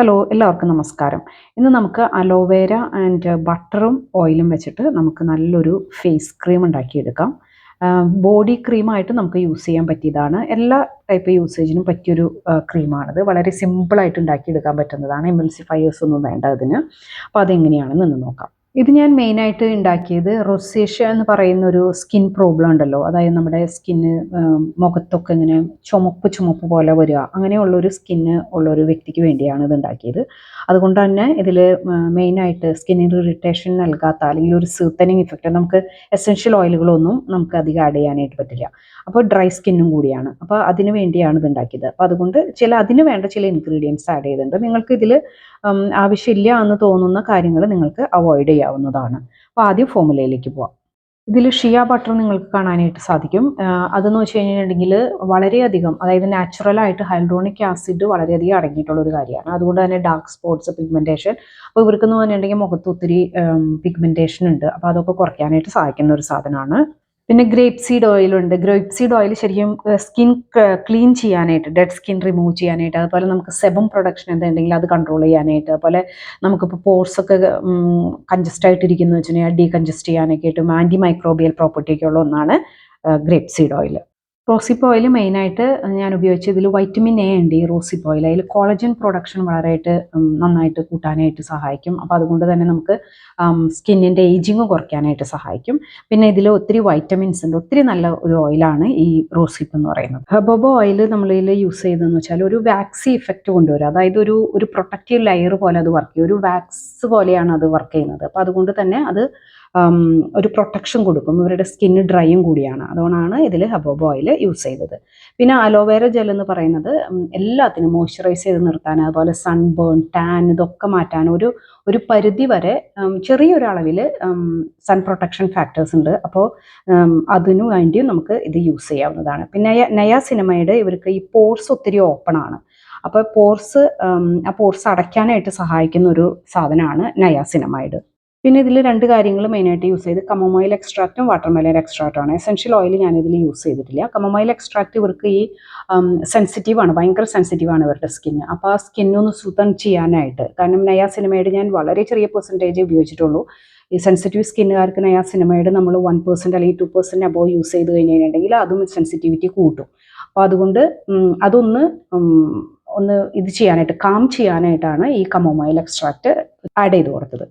Hello എല്ലാവർക്കും നമസ്കാരം. ഇന്ന് നമുക്ക് അലോവേര ആൻഡ് ബട്ടറും ഓയിലും വെച്ചിട്ട് നമുക്ക് നല്ലൊരു ഫേസ് ക്രീം ഉണ്ടാക്കിയെടുക്കാം. ബോഡി ക്രീമായിട്ട് നമുക്ക് യൂസ് ചെയ്യാൻ പറ്റിയതാണ്. എല്ലാ ടൈപ്പ് യൂസേജിനും പറ്റിയൊരു ക്രീമാണിത്. വളരെ സിമ്പിളായിട്ട് ഉണ്ടാക്കിയെടുക്കാൻ പറ്റുന്നതാണ്. എമൽസിഫയേഴ്സ് ഒന്നും വേണ്ട അതിന്. അപ്പോൾ അതെങ്ങനെയാണെന്ന് നിന്ന് നോക്കാം. ഇത് ഞാൻ മെയിനായിട്ട് ഉണ്ടാക്കിയത് റൊസേഷ്യ എന്ന് പറയുന്ന ഒരു സ്കിൻ പ്രോബ്ലം ഉണ്ടല്ലോ. അതായത് നമ്മുടെ സ്കിന്ന് മുഖത്തൊക്കെ ഇങ്ങനെ ചുമപ്പ് ചുമപ്പ് പോലെ വരിക. അങ്ങനെയുള്ളൊരു സ്കിന്ന് ഉള്ള ഒരു വ്യക്തിക്ക് വേണ്ടിയാണ് ഇത് ഉണ്ടാക്കിയത് അതുകൊണ്ട് തന്നെ ഇതിൽ മെയിനായിട്ട് സ്കിന്നിന് ഇറിറ്റേഷൻ നൽകാത്ത അല്ലെങ്കിൽ ഒരു സീത്തനിങ് ഇഫക്റ്റ് നമുക്ക് എസെൻഷ്യൽ ഓയിലുകളൊന്നും നമുക്ക് അധികം ആഡ് ചെയ്യാനായിട്ട് പറ്റില്ല. അപ്പോൾ ഡ്രൈ സ്കിന്നും കൂടിയാണ്. അപ്പോൾ അതിന് വേണ്ടിയാണ് ഇത് ഉണ്ടാക്കിയത് അപ്പോൾ അതുകൊണ്ട് ചില അതിന് വേണ്ട ചില ഇൻഗ്രീഡിയൻസ് ആഡ് ചെയ്തിട്ടുണ്ട്. നിങ്ങൾക്ക് ഇതിൽ ആവശ്യമില്ല എന്ന് തോന്നുന്ന കാര്യങ്ങൾ നിങ്ങൾക്ക് അവോയ്ഡ് ചെയ്യാവുന്നതാണ്. അപ്പോൾ ആദ്യം ഫോമുലയിലേക്ക് പോവാം. ഇതിൽ ഷിയ ബട്ടർ നിങ്ങൾക്ക് കാണാനായിട്ട് സാധിക്കും. അതെന്ന് വെച്ച് കഴിഞ്ഞിട്ടുണ്ടെങ്കിൽ വളരെയധികം അതായത് നാച്ചുറലായിട്ട് ഹൈഡ്രോണിക് ആസിഡ് വളരെയധികം അടങ്ങിയിട്ടുള്ള ഒരു കാര്യമാണ്. അതുകൊണ്ട് തന്നെ ഡാർക്ക് സ്പോട്ട്സ് പിഗ്മെന്റേഷൻ അപ്പോൾ ഇവർക്കെന്ന് പറഞ്ഞിട്ടുണ്ടെങ്കിൽ മുഖത്ത് ഒത്തിരി പിഗ്മെന്റേഷൻ ഉണ്ട്. അപ്പോൾ അതൊക്കെ കുറയ്ക്കാനായിട്ട് സഹായിക്കുന്ന ഒരു സാധനമാണ്. പിന്നെ ഗ്രേപ്പ് സീഡ് ഓയിൽ ഉണ്ട്. ഗ്രേപ്പ് സീഡ് ഓയിൽ ശരിക്കും സ്കിൻ ക്ലീൻ ചെയ്യാനായിട്ട് ഡെഡ് സ്കിൻ റിമൂവ് ചെയ്യാനായിട്ട് അതുപോലെ നമുക്ക് സെബം പ്രൊഡക്ഷൻ എന്തുണ്ടെങ്കിൽ അത് കൺട്രോൾ ചെയ്യാനായിട്ട് അതുപോലെ നമുക്കിപ്പോൾ പോർസ് ഒക്കെ കൺജസ്റ്റ് ആയിട്ടിരിക്കുന്നു വെച്ചിട്ടുണ്ടെങ്കിൽ ഡീകൺജസ്റ്റ് ചെയ്യാനൊക്കെ ആയിട്ടും ആന്റി മൈക്രോബിയൽ പ്രോപ്പർട്ടി ഒക്കെ ഉള്ള ഒന്നാണ് grape seed oil rosehip oil മെയിനായിട്ട് ഞാൻ ഉപയോഗിച്ചത് ഇതിൽ വൈറ്റമിൻ എ ഉണ്ട് ഈ റോസിപ്പ് ഓയിൽ അതിൽ കോളജൻ പ്രൊഡക്ഷൻ വളരെയായിട്ട് നന്നായിട്ട് കൂട്ടാനായിട്ട് സഹായിക്കും. അപ്പോൾ അതുകൊണ്ട് തന്നെ നമുക്ക് സ്കിന്നിന്റെ ഏജിങ് കുറയ്ക്കാനായിട്ട് സഹായിക്കും. പിന്നെ ഇതിൽ ഒത്തിരി വൈറ്റമിൻസ് ഉണ്ട്. ഒത്തിരി നല്ല ഒരു ഓയിലാണ് ഈ റോസിപ്പ് എന്ന് പറയുന്നത്. ഹെബോബോ ഓയിൽ നമ്മളിൽ യൂസ് ചെയ്തതെന്ന് വെച്ചാൽ ഒരു വാക്സി ഇഫക്റ്റ് കൊണ്ടുവരും. അതായത് ഒരു ഒരു പ്രൊട്ടക്റ്റീവ് ലെയർ പോലെ അത് വർക്ക് ചെയ്യും. ഒരു വാക്സ് പോലെയാണ് അത് വർക്ക് ചെയ്യുന്നത്. അപ്പോൾ അതുകൊണ്ട് തന്നെ അത് ഒരു പ്രൊട്ടക്ഷൻ കൊടുക്കും. ഇവരുടെ സ്കിന്ന് ഡ്രൈയും കൂടിയാണ്. അതുകൊണ്ടാണ് ഇതിൽ ഹബോബ ഓയിൽ യൂസ് ചെയ്തത്. പിന്നെ അലോവേര ജെൽ എന്ന് പറയുന്നത് എല്ലാത്തിനും മോയ്സ്ചറൈസ് ചെയ്ത് നിർത്താൻ അതുപോലെ സൺബേൺ ടാൻ ഇതൊക്കെ മാറ്റാൻ ഒരു ഒരു പരിധി വരെ ചെറിയൊരളവിൽ സൺ പ്രൊട്ടക്ഷൻ ഫാക്ടേഴ്സ് ഉണ്ട്. അപ്പോൾ അതിനു വേണ്ടിയും നമുക്ക് ഇത് യൂസ് ചെയ്യാവുന്നതാണ്. പിന്നെ നയ സിനിമയുടെ ഇവർക്ക് ഈ പോർസ് ഒത്തിരി ഓപ്പണാണ് അപ്പോൾ പോർസ് ആ പോർസ് അടയ്ക്കാനായിട്ട് സഹായിക്കുന്ന ഒരു സാധനമാണ് നയാസിനമൈഡ് പിന്നെ ഇതിൽ രണ്ട് കാര്യങ്ങൾ മെയിനായിട്ട് യൂസ് ചെയ്ത്. കമമോയിൽ എക്സ്ട്രാക്റ്റും വാട്ടർമെലൻ എക്സ്ട്രാക്റ്റും ആണ്. എസെൻഷ്യൽ ഓയിൽ ഞാനിതിൽ യൂസ് ചെയ്തിട്ടില്ല. കമമോയിൽ എക്സ്ട്രാക്റ്റ് ഇവർക്ക് ഈ സെൻസിറ്റീവ് ആണ്. ഭയങ്കര സെൻസിറ്റീവ് ആണ് ഇവരുടെ സ്കിന്ന് അപ്പോൾ ആ സ്കിന്നൊന്ന് സുതം ചെയ്യാനായിട്ട്. കാരണം നയാ സിനിമയുടെ ഞാൻ വളരെ ചെറിയ പെർസെന്റേജ് ഉപയോഗിച്ചിട്ടുള്ളൂ. ഈ സെൻസിറ്റീവ് സ്കിന്നുകാർക്ക് നയാ സിനിമയുടെ നമ്മൾ വൺ പെർസെന്റ് അല്ലെങ്കിൽ ടു പെർസെന്റ് അബോ യൂസ് ചെയ്ത് കഴിഞ്ഞിട്ടുണ്ടെങ്കിൽ അതും സെൻസിറ്റിവിറ്റി കൂട്ടും. അപ്പോൾ അതുകൊണ്ട് അതൊന്ന് ഒന്ന് ഇത് ചെയ്യാനായിട്ട് കാം ചെയ്യാനായിട്ടാണ് ഈ കമോമൈൽ എക്സ്ട്രാക്റ്റ് ആഡ് ചെയ്ത് കൊടുത്തത്.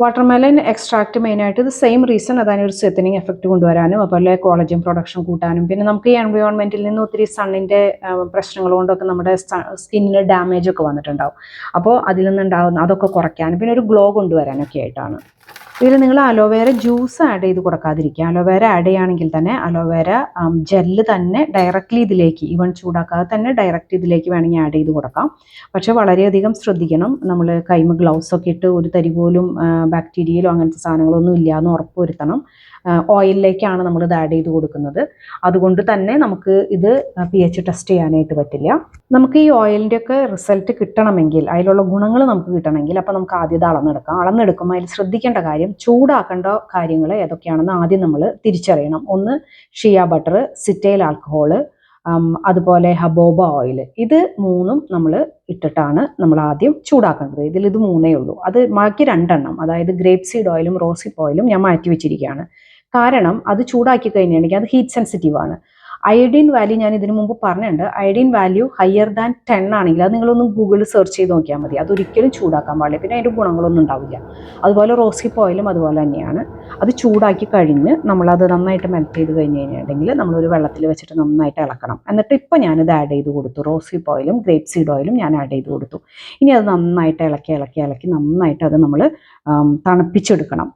വാട്ടർമെലൻ എക്സ്ട്രാക്ട് മെയിനായിട്ട് ഇത് സെയിം റീസൺ അതാണ് ഒരു സെത്തനിങ് എഫക്റ്റ് കൊണ്ടുവരാനും അതുപോലെ കോളജൻ പ്രൊഡക്ഷൻ കൂട്ടാനും. പിന്നെ നമുക്ക് ഈ എൻവയോൺമെന്റിൽ നിന്ന് ഒത്തിരി സണ്ണിന്റെ പ്രശ്നങ്ങൾ കൊണ്ടൊക്കെ നമ്മുടെ സ്കിന്നിന് ഡാമേജ് ഒക്കെ വന്നിട്ടുണ്ടാവും. അപ്പോൾ അതിൽ നിന്നുണ്ടാകുന്ന അതൊക്കെ കുറയ്ക്കാനും പിന്നെ ഒരു ഗ്ലോ കൊണ്ടുവരാനൊക്കെ ആയിട്ടാണ്. ഇതിൽ നിങ്ങൾ അലോവേര ജ്യൂസ് ആഡ് ചെയ്ത് കൊടുക്കാതിരിക്കുക. അലോവേര ആഡ് ചെയ്യുകയാണെങ്കിൽ തന്നെ അലോവേര ജെല്ല് തന്നെ ഡയറക്റ്റ്ലി ഇതിലേക്ക് ഈവൺ ചൂടാക്കാതെ തന്നെ ഡയറക്റ്റ് ഇതിലേക്ക് വേണമെങ്കിൽ ആഡ് ചെയ്ത് കൊടുക്കാം. പക്ഷേ വളരെയധികം ശ്രദ്ധിക്കണം. നമ്മൾ കൈമ ഗ്ലൗസ് ഒക്കെ ഇട്ട് ഒരു തരി പോലും ബാക്ടീരിയയിലോ അങ്ങനത്തെ സാധനങ്ങളൊന്നും ഇല്ല എന്ന് ഉറപ്പ് വരുത്തണം ഓയിലിലേക്കാണ് നമ്മൾ ഇത് ആഡ് ചെയ്ത് കൊടുക്കുന്നത്. അതുകൊണ്ട് തന്നെ നമുക്ക് ഇത് പി എച്ച് ടെസ്റ്റ് ചെയ്യാനായിട്ട് പറ്റില്ല. നമുക്ക് ഈ ഓയിലിന്റെ ഒക്കെ റിസൾട്ട് കിട്ടണമെങ്കിൽ അതിലുള്ള ഗുണങ്ങൾ നമുക്ക് കിട്ടണമെങ്കിൽ അപ്പോൾ നമുക്ക് ആദ്യം ഇത് അളന്നെടുക്കാം. അളന്നെടുക്കുമ്പോൾ അതിൽ ശ്രദ്ധിക്കേണ്ട കാര്യം ചൂടാക്കേണ്ട കാര്യങ്ങൾ ഏതൊക്കെയാണെന്ന് ആദ്യം നമ്മൾ തിരിച്ചറിയണം. ഒന്ന് ഷിയ ബട്ടർ സിറ്റൈൽ ആൽക്കഹോൾ അതുപോലെ ഹബോബ ഓയിൽ. ഇത് മൂന്നും നമ്മൾ ഇട്ടിട്ടാണ് നമ്മൾ ആദ്യം ചൂടാക്കേണ്ടത്. ഇതിൽ ഇത് മൂന്നേ ഉള്ളൂ. അത് ബാക്കി രണ്ടെണ്ണം അതായത് ഗ്രേപ്പ് സീഡ് ഓയിലും റോസിപ്പ് ഓയിലും ഞാൻ മാറ്റി വെച്ചിരിക്കുകയാണ്. കാരണം അത് ചൂടാക്കി കഴിഞ്ഞിട്ടുണ്ടെങ്കിൽ അത് ഹീറ്റ് സെൻസിറ്റീവ് ആണ്. അയഡിൻ വാല്യൂ ഞാൻ ഇതിനു മുമ്പ് പറഞ്ഞിട്ടുണ്ട്. Iodine value higher than ten ആണെങ്കിൽ അത് നിങ്ങളൊന്ന് ഗൂഗിളിൽ സെർച്ച് ചെയ്ത് നോക്കിയാൽ മതി. അതൊരിക്കലും ചൂടാക്കാൻ പാടില്ല. പിന്നെ അതിന്റെ ഗുണങ്ങളൊന്നും ഉണ്ടാവില്ല. അതുപോലെ റോസിപ്പ് ഓയിലും അതുപോലെ തന്നെയാണ്. അത് ചൂടാക്കി കഴിഞ്ഞ് നമ്മളത് നന്നായിട്ട് മെൽറ്റ് ചെയ്ത് കഴിഞ്ഞ് കഴിഞ്ഞിട്ടുണ്ടെങ്കിൽ നമ്മളൊരു വെള്ളത്തിൽ വെച്ചിട്ട് നന്നായിട്ട് ഇളക്കണം. എന്നിട്ട് ഇപ്പോൾ ഞാനിത് ആഡ് ചെയ്ത് കൊടുത്തു. റോസിപ്പ് ഓയിലും ഗ്രേപ്പ് സീഡ് ഓയിലും ഞാൻ ആഡ് ചെയ്ത് കൊടുത്തു. ഇനി അത് നന്നായിട്ട് ഇളക്കി ഇളക്കി ഇളക്കി നന്നായിട്ട് അത് നമ്മൾ തണുപ്പിച്ചെടുക്കണം.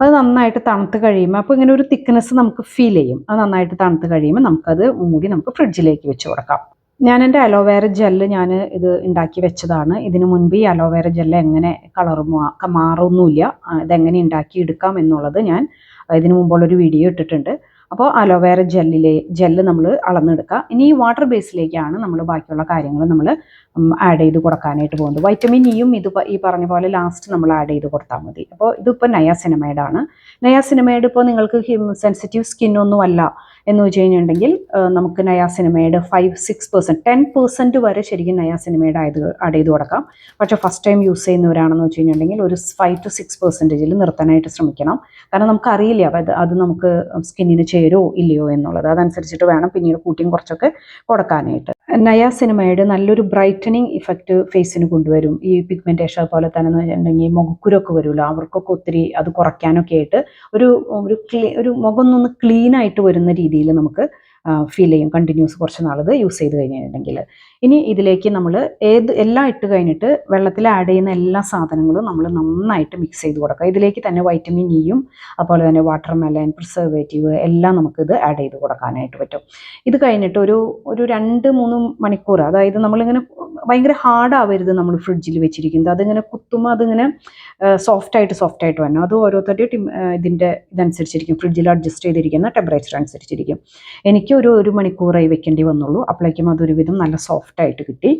അത് നന്നായിട്ട് തണുത്ത് കഴിയുമ്പോൾ അപ്പോൾ ഇങ്ങനെ ഒരു തിക്നെസ് നമുക്ക് ഫീൽ ചെയ്യും. അത് നന്നായിട്ട് തണുത്ത് കഴിയുമ്പോൾ നമുക്കത് മൂടി നമുക്ക് ഫ്രിഡ്ജിലേക്ക് വെച്ച് കൊടുക്കാം. ഞാൻ എന്റെ അലോവേര ജെല്ല് ഞാൻ ഇത് ഉണ്ടാക്കി വെച്ചതാണ്. ഇതിനു മുൻപ് ഈ അലോവേര ജെല്ല് എങ്ങനെ കളർ മാറൊന്നുമില്ല. ഇതെങ്ങനെ ഉണ്ടാക്കി എടുക്കാം എന്നുള്ളത് ഞാൻ ഇതിനു മുമ്പുള്ളൊരു വീഡിയോ ഇട്ടിട്ടുണ്ട്. അപ്പോൾ അലോവേര ജെല്ലിലെ ജെല്ല് നമ്മൾ അളന്നെടുക്കുക ഇനി ഈ വാട്ടർ ബേസിലേക്കാണ് നമ്മൾ ബാക്കിയുള്ള കാര്യങ്ങൾ നമ്മൾ ആഡ് ചെയ്ത് കൊടുക്കാനായിട്ട് പോകുന്നത്. വൈറ്റമിൻ ഇയും ഇത് ഈ പറഞ്ഞ പോലെ ലാസ്റ്റ് നമ്മൾ ആഡ് ചെയ്ത് കൊടുത്താൽ മതി. അപ്പോൾ ഇതിപ്പോൾ നയാസിനമൈഡ് ആണ്. നയാസിനമൈഡ് ഇപ്പോൾ നിങ്ങൾക്ക് സെൻസിറ്റീവ് അല്ല എന്ന് വെച്ച് കഴിഞ്ഞിട്ടുണ്ടെങ്കിൽ നമുക്ക് niacinamide five six percent ten percent വരെ ശരിക്കും നയാസിനമൈഡ് ആയത് ആഡ് ചെയ്ത് കൊടുക്കാം. പക്ഷേ ഫസ്റ്റ് ടൈം യൂസ് ചെയ്യുന്നവരാണെന്ന് വെച്ച് കഴിഞ്ഞിട്ടുണ്ടെങ്കിൽ ഒരു ഫൈവ് ടു സിക്സ് പെർസെന്റേജിൽ നിർത്താനായിട്ട് ശ്രമിക്കണം. കാരണം നമുക്കറിയില്ല അത് അത് നമുക്ക് സ്കിന്നിന് ചേരുമോ ഇല്ലയോ എന്നുള്ളത്. അതനുസരിച്ചിട്ട് വേണം പിന്നീട് കൂട്ടിയും കുറച്ചൊക്കെ കൊടുക്കാനായിട്ട്. നയാസിനമൈഡ് നല്ലൊരു ബ്രൈറ്റനിങ് ഇഫക്റ്റ് ഫേസിന് കൊണ്ടുവരും. ഈ പിഗ്മെന്റേഷൻ പോലെ തന്നെ എന്ന് വെച്ചിട്ടുണ്ടെങ്കിൽ മുഖക്കുരൊക്കെ വരുമല്ലോ അവർക്കൊക്കെ ഒത്തിരി അത് കുറയ്ക്കാനൊക്കെ ആയിട്ട് ഒരു ഒരു ക്ലീ ഒരു മുഖം ഒന്ന് ക്ലീൻ ആയിട്ട് വരുന്ന രീതിയിൽ നമുക്ക് ഫീൽ ചെയ്യും. കണ്ടിന്യൂസ് കുറച്ച് നാളത് യൂസ് ചെയ്ത് കഴിഞ്ഞിട്ടുണ്ടെങ്കിൽ. ഇനി ഇതിലേക്ക് നമ്മൾ ഏത് എല്ലാം ഇട്ട് കഴിഞ്ഞിട്ട് വെള്ളത്തിൽ ആഡ് ചെയ്യുന്ന എല്ലാ സാധനങ്ങളും നമ്മൾ നന്നായിട്ട് മിക്സ് ചെയ്ത് കൊടുക്കുക ഇതിലേക്ക് തന്നെ വൈറ്റമിൻ ഇയും അതുപോലെ തന്നെ വാട്ടർ മെലൻ പ്രിസർവേറ്റീവ് എല്ലാം നമുക്കിത് ആഡ് ചെയ്ത് കൊടുക്കാനായിട്ട് പറ്റും. ഇത് കഴിഞ്ഞിട്ട് ഒരു ഒരു രണ്ട് മൂന്ന് മണിക്കൂർ അതായത് നമ്മളിങ്ങനെ ഭയങ്കര ഹാർഡാവരുത് നമ്മൾ ഫ്രിഡ്ജിൽ വെച്ചിരിക്കുന്നത്. അതിങ്ങനെ കുത്തുമ്പോൾ അതിങ്ങനെ സോഫ്റ്റ് ആയിട്ട് സോഫ്റ്റ് ആയിട്ട് വരണം. അത് ഓരോരുത്തരുടെ ടിം ഇതിന്റെ ഇതനുസരിച്ചിരിക്കും. ഫ്രിഡ്ജിൽ അഡ്ജസ്റ്റ് ചെയ്തിരിക്കുന്ന ടെമ്പറേച്ചർ അനുസരിച്ചിരിക്കും. എനിക്ക് ഒരു ഒരു മണിക്കൂറായി വെക്കേണ്ടി വന്നുള്ളൂ. അപ്പോഴേക്കും അതൊരുവിധം നല്ല സോഫ്റ്റ് ആയിട്ട് കിട്ടി.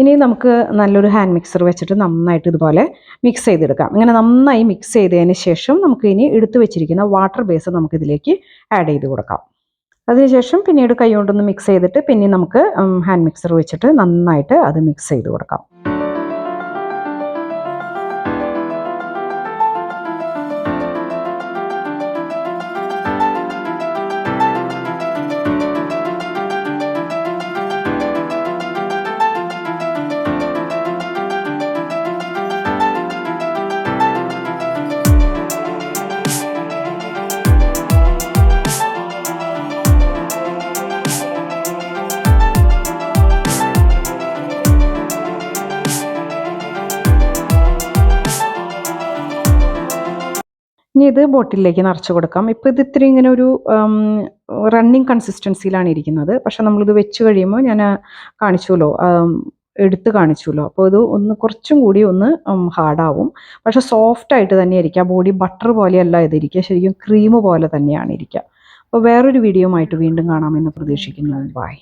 ഇനി നമുക്ക് നല്ലൊരു ഹാൻഡ് മിക്സർ വെച്ചിട്ട് നന്നായിട്ട് ഇതുപോലെ മിക്സ് ചെയ്തെടുക്കാം. ഇങ്ങനെ നന്നായി മിക്സ് ചെയ്തതിന് ശേഷം നമുക്ക് ഇനി എടുത്തു വെച്ചിരിക്കുന്ന വാട്ടർ ബേസ് നമുക്ക് ഇതിലേക്ക് ആഡ് ചെയ്ത് കൊടുക്കാം. അതിനുശേഷം പിന്നീട് കൈ കൊണ്ടൊന്ന് മിക്സ് ചെയ്തിട്ട് പിന്നെ നമുക്ക് ഹാൻഡ് മിക്സർ വെച്ചിട്ട് നന്നായിട്ട് അത് മിക്സ് ചെയ്ത് കൊടുക്കാം. ഇനി ഇത് ബോട്ടിലേക്ക് നിറച്ച് കൊടുക്കാം. ഇപ്പോൾ ഇത് ഇത്തിരി ഇങ്ങനെ ഒരു റണ്ണിങ് കൺസിസ്റ്റൻസിയിലാണ് ഇരിക്കുന്നത്. പക്ഷെ നമ്മളിത് വെച്ച് കഴിയുമ്പോൾ ഞാൻ കാണിച്ചുല്ലോ എടുത്ത് കാണിച്ചുല്ലോ അപ്പോൾ ഇത് ഒന്ന് കുറച്ചും കൂടി ഒന്ന് ഹാർഡാവും പക്ഷെ സോഫ്റ്റ് ആയിട്ട് തന്നെ ഇരിക്കുക. ബോഡി ബട്ടർ പോലെയല്ല ഇതിരിക്കുക ശരിക്കും ക്രീം പോലെ തന്നെയാണ് ഇരിക്കുക. അപ്പോൾ വേറൊരു വീഡിയോ ആയിട്ട് വീണ്ടും കാണാമെന്ന് പ്രതീക്ഷിക്കുന്നു. ബൈ